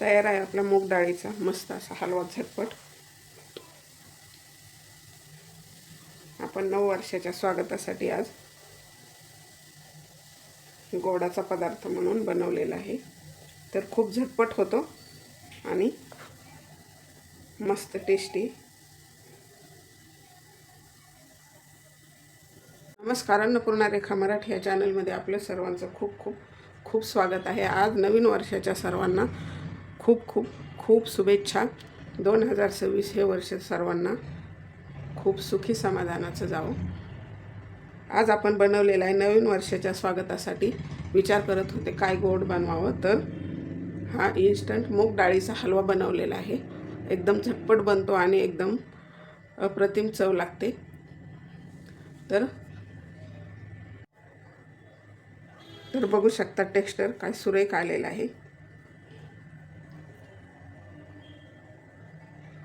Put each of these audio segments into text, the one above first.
तयार आहे आपला मूग डाळीचा मस्त असा हलवा झटपट. आपण नऊ वर्षाच्या स्वागतासाठी आज गोडाचा पदार्थ म्हणून बनवलेला आहे. तर खूप झटपट होतो आणि मस्त टेस्टी नमस्कार अन्नपूर्णा रेखा मराठी या चॅनलमध्ये आपल्या सर्वांचं खूप खूप खूप स्वागत आहे. आज नवीन वर्षाच्या सर्वांना खूप खूप खूप शुभेच्छा. दोन हजार सव्वीस हे वर्ष सर्वांना खूप सुखी समाधानाचं जावं. आज आपण बनवलेलं आहे नवीन वर्षाच्या स्वागतासाठी. विचार करत होते काय गोड बनवावं? तर हा इन्स्टंट मूग डाळीचा हलवा बनवलेला आहे. एकदम झटपट बनतो आणि एकदम अप्रतिम चव लागते. तर तर बघू शकता टेक्स्चर काय सुरेख आलेला आहे.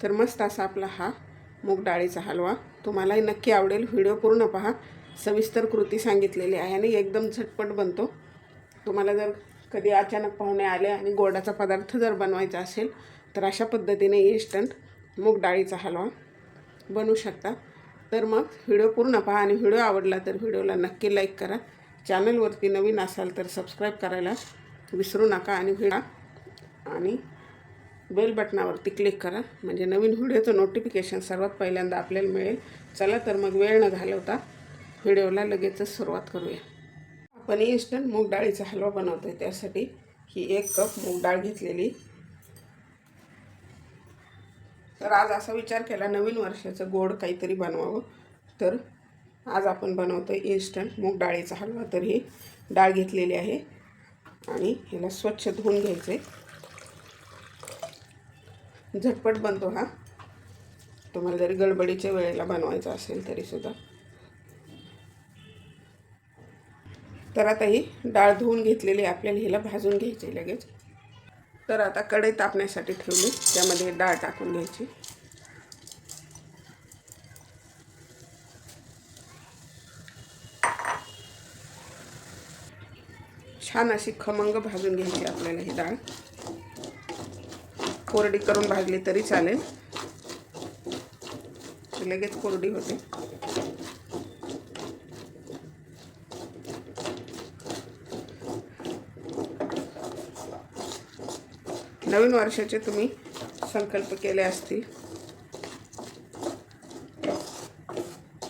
तर मस्त असा आपला हा मूग डाळीचा हलवा. तुम्हालाही नक्की आवडेल. व्हिडिओ पूर्ण पहा. सविस्तर कृती सांगितलेली आहे आणि एकदम झटपट बनतो. तुम्हाला जर कधी अचानक पाहुणे आले आणि गोडाचा पदार्थ जर बनवायचा असेल तर अशा पद्धतीने इन्स्टंट मूग डाळीचा हलवा बनवू शकता. तर मग व्हिडिओ पूर्ण पहा आणि व्हिडिओ आवडला तर व्हिडिओला नक्की लाईक करा. चॅनलवरती नवीन असाल तर सबस्क्राईब करायला विसरू नका आणि व्हिडिओ आणि बेल बटनावरती क्लिक करा. म्हणजे नवीन व्हिडिओचं नोटिफिकेशन सर्वात पहिल्यांदा आपल्याला मिळेल. चला तर मग वेळ न घालवता व्हिडिओला लगेचच सुरुवात करूया. आपण इन्स्टंट मूग डाळीचा हलवा बनवतो आहे त्यासाठी ही एक कप मूग डाळ घेतलेली. तर आज असा विचार केला नवीन वर्षाचं गोड काहीतरी बनवावं. तर आज आपण बनवतो इन्स्टंट मूग डाळीचा हलवा. तर ही डाळ घेतलेली आहे आणि ह्याला स्वच्छ धुवून घ्यायचे झटपट बनतो हा. तुम्हाला जरी गडबडीच्या वेळेला बनवायचा असेल तरीसुद्धा तर आता ही डाळ धुवून घेतलेली आपल्याला हिला भाजून घ्यायची लगेच. तर आता कढई तापण्यासाठी ठेवली त्यामध्ये डाळ टाकून घ्यायची. छान अशी खमंग भाजून घ्यायची आपल्याला ही डाळ. कोरडी करून भाजली तरी चालेल. लगेच कोरडी होते. नवीन वर्षाचे तुम्ही संकल्प केले असतील.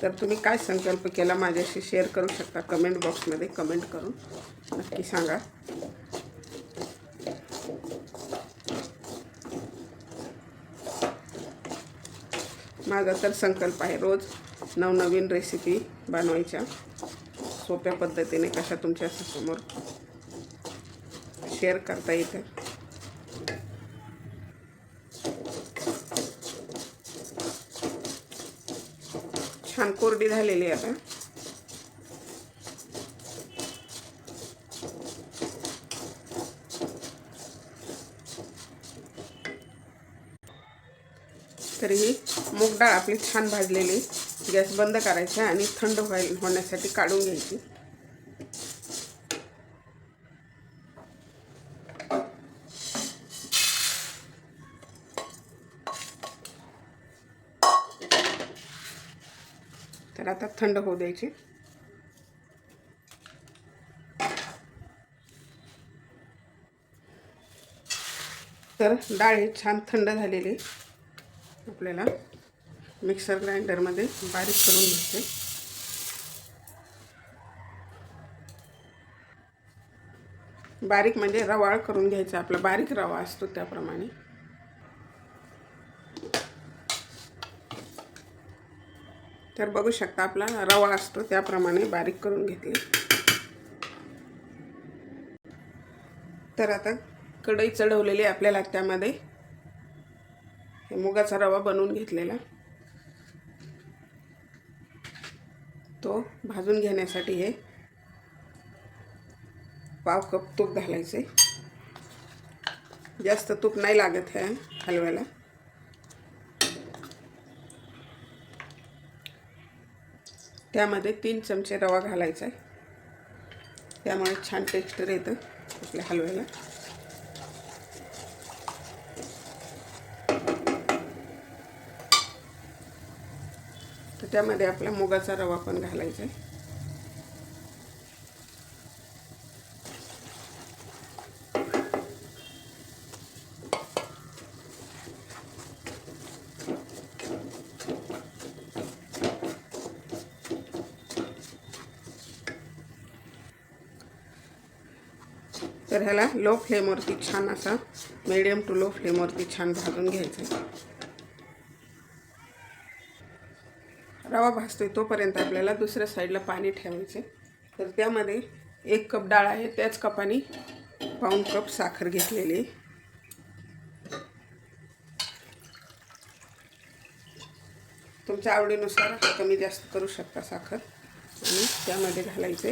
तर तुम्ही काय संकल्प केला माझ्याशी शेअर करू शकता? कमेंट बॉक्समध्ये कमेंट करून नक्की सांगा. माझा तर संकल्प आहे रोज नवनवीन रेसिपी बनवायच्या. सोप्या पद्धतीने कशा तुमच्यासमोर शेअर करता येते छान कोरडी झालेली आता. तर ही मूग डाळ आपली छान भाजलेली. गॅस बंद करायचा आणि थंड व्हाय होण्यासाठी काढून घ्यायची. तर आता थंड होऊ द्यायची. तर डाळ ही छान थंड झालेली. आपल्याला मिक्सर ग्राइंडरमध्ये बारीक करून घ्यायचे. बारीक म्हणजे रवाळ करून घ्यायचा आपला बारीक रवा असतो त्याप्रमाणे. तर बघू शकता आपला रवा असतो त्याप्रमाणे बारीक करून घेतले. तर आता कढई चढवलेली आपल्याला त्यामध्ये हे मुगाचा रवा बनवून घेतलेला. तो भाजून घेण्यासाठी हे पाव कप तूप घालायचे. जास्त तूप नाही लागत ह्या हलव्याला. त्यामध्ये तीन चमचे रवा घालायचा आहे. त्यामुळे छान टेक्स्चर येतं आपल्या हलव्याला. त्यामध्ये आपला मुगाचा रवा पण घालायचा आहे. तर ह्याला लो फ्लेमवरती छान असा मिडियम टू लो फ्लेमवरती छान भाजून घ्यायचं रवा भासतो आहे तोपर्यंत आपल्याला दुसऱ्या साईडला पाणी ठेवायचे. तर त्यामध्ये एक कप डाळ आहे त्याच कपाने पाऊन कप साखर घेतलेली आहे. तुमच्या आवडीनुसार कमी जास्त करू शकता साखर. आणि त्यामध्ये घालायचे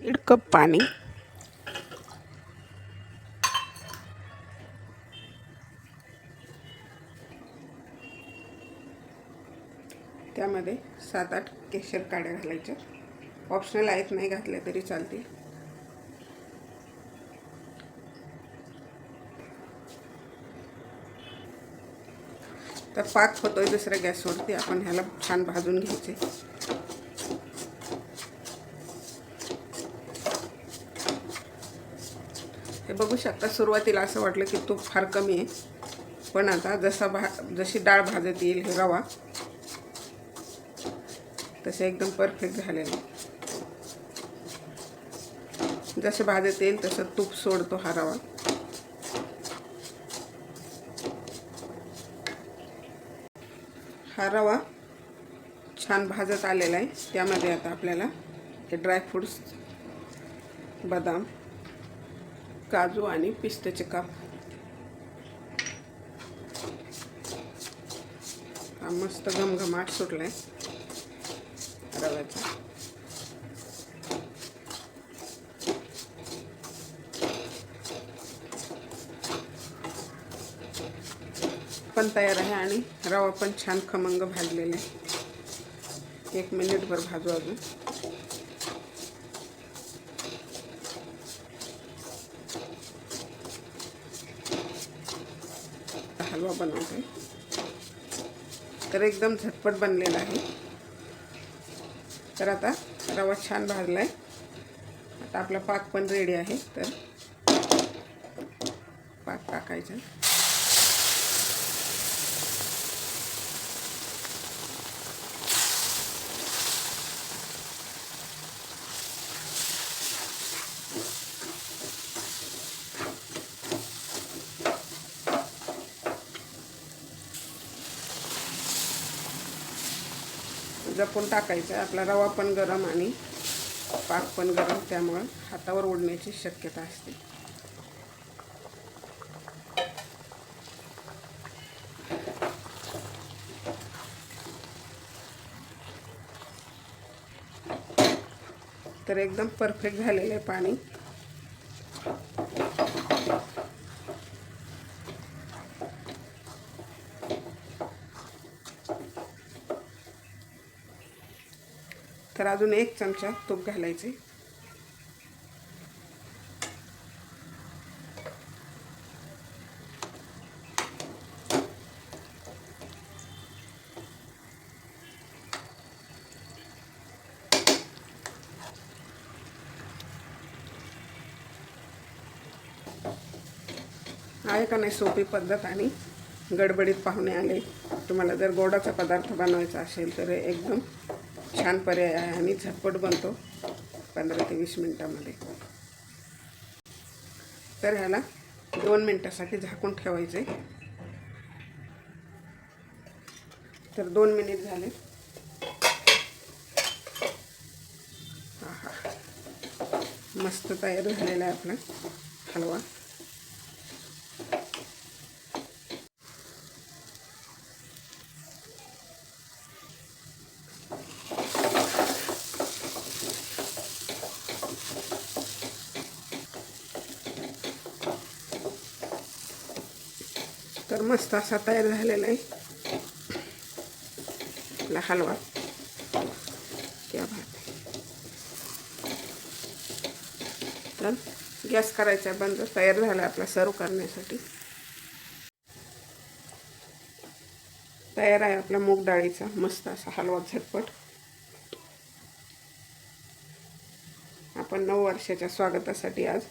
दीड कप पाणी. त्यामध्ये सात आठ केशर काड्या घालायच्या. ऑप्शनल आहेत नाही घातल्या तरी चालतील. तर पाक होतोय दुसऱ्या गॅसवरती आपण ह्याला छान भाजून घ्यायचे. हे बघू शकता सुरुवातीला असं वाटलं की तूप फार कमी आहे. पण आता जसा भा जशी डाळ भाजत येईल हे रवा तसे एकदम परफेक्ट झालेलं. जसं भाजत येईल तसं तूप सोडतो हा रवा हा रवा छान भाजत आलेला आहे. त्यामध्ये आता आपल्याला हे ड्रायफ्रूट्स बदाम काजू आणि पिस्त्याचे काप. हा मस्त घमघमाट सुटला आहे रव्याचा पण तयार आहे आणि रवा पण छान खमंग भाजलेला आहे. एक मिनिटभर भाजू अजून. हलवा बनवते. तर एकदम झटपट बनलेला आहे. तर आता रवा छान भाजला आहे आता आपला पाक पण रेडी आहे तर पाक टाकायचा. जपून टाकायचं आहे. आपला रवा पण गरम आणि पाक पण गरम त्यामुळं हातावर ओढण्याची शक्यता असते. तर एकदम परफेक्ट झालेलं आहे पाणी. अजून एक चमचा तूप घालायचे. आहे का नाही सोपी पद्धत आणि गडबडीत पाहुणे आले. तुम्हाला जर गोडाचा पदार्थ बनवायचा असेल तर एकदम छान पर्याय आहे आणि झटपट बनतो पंधरा ते वीस मिनटामध्ये. तर ह्याला दोन मिनटासाठी झाकून ठेवायचे. तर दोन मिनिट झाले. मस्त तयार झालेला आहे आपला हलवा. मस्त असा तयार झालेला आहे आपला हलवा क्या तर गॅस करायचा बंद तयार झाला आपला सर्व करण्यासाठी तयार आहे आपला मूग डाळीचा मस्त असा हलवा झटपट आपण नऊ वर्षाच्या स्वागतासाठी आज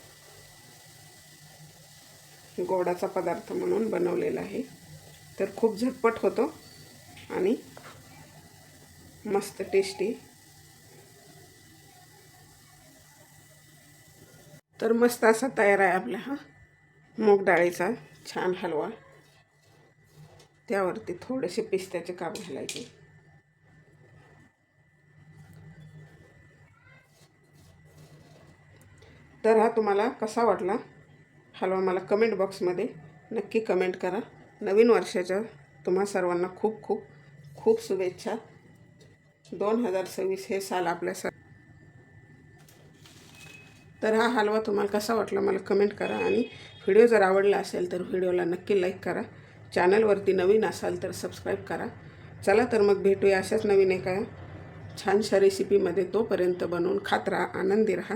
गोडाचा पदार्थ म्हणून बनवलेला आहे. तर खूप झटपट होतो आणि मस्त टेस्टी तर मस्त असा तयार आहे आपला हा मूग डाळीचा छान हलवा. त्यावरती थोडेसे पिस्त्याचे काप घालायचे. तर हा तुम्हाला कसा वाटला? हलवा मला कमेंट बॉक्समध्ये नक्की कमेंट करा. नवीन वर्षाच्या तुम्हा सर्वांना खूप खूप खूप शुभेच्छा. दोन हजार सव्वीस हे साल आपल्या सर तर हा हलवा तुम्हाला कसा वाटला मला कमेंट करा आणि व्हिडिओ जर आवडला असेल तर व्हिडिओला नक्की लाईक करा. चॅनलवरती नवीन असाल तर सबस्क्राईब करा. चला तर मग भेटूया अशाच नवीन एका छानशा रेसिपीमध्ये तोपर्यंत बनवून खात राहा आनंदी राहा.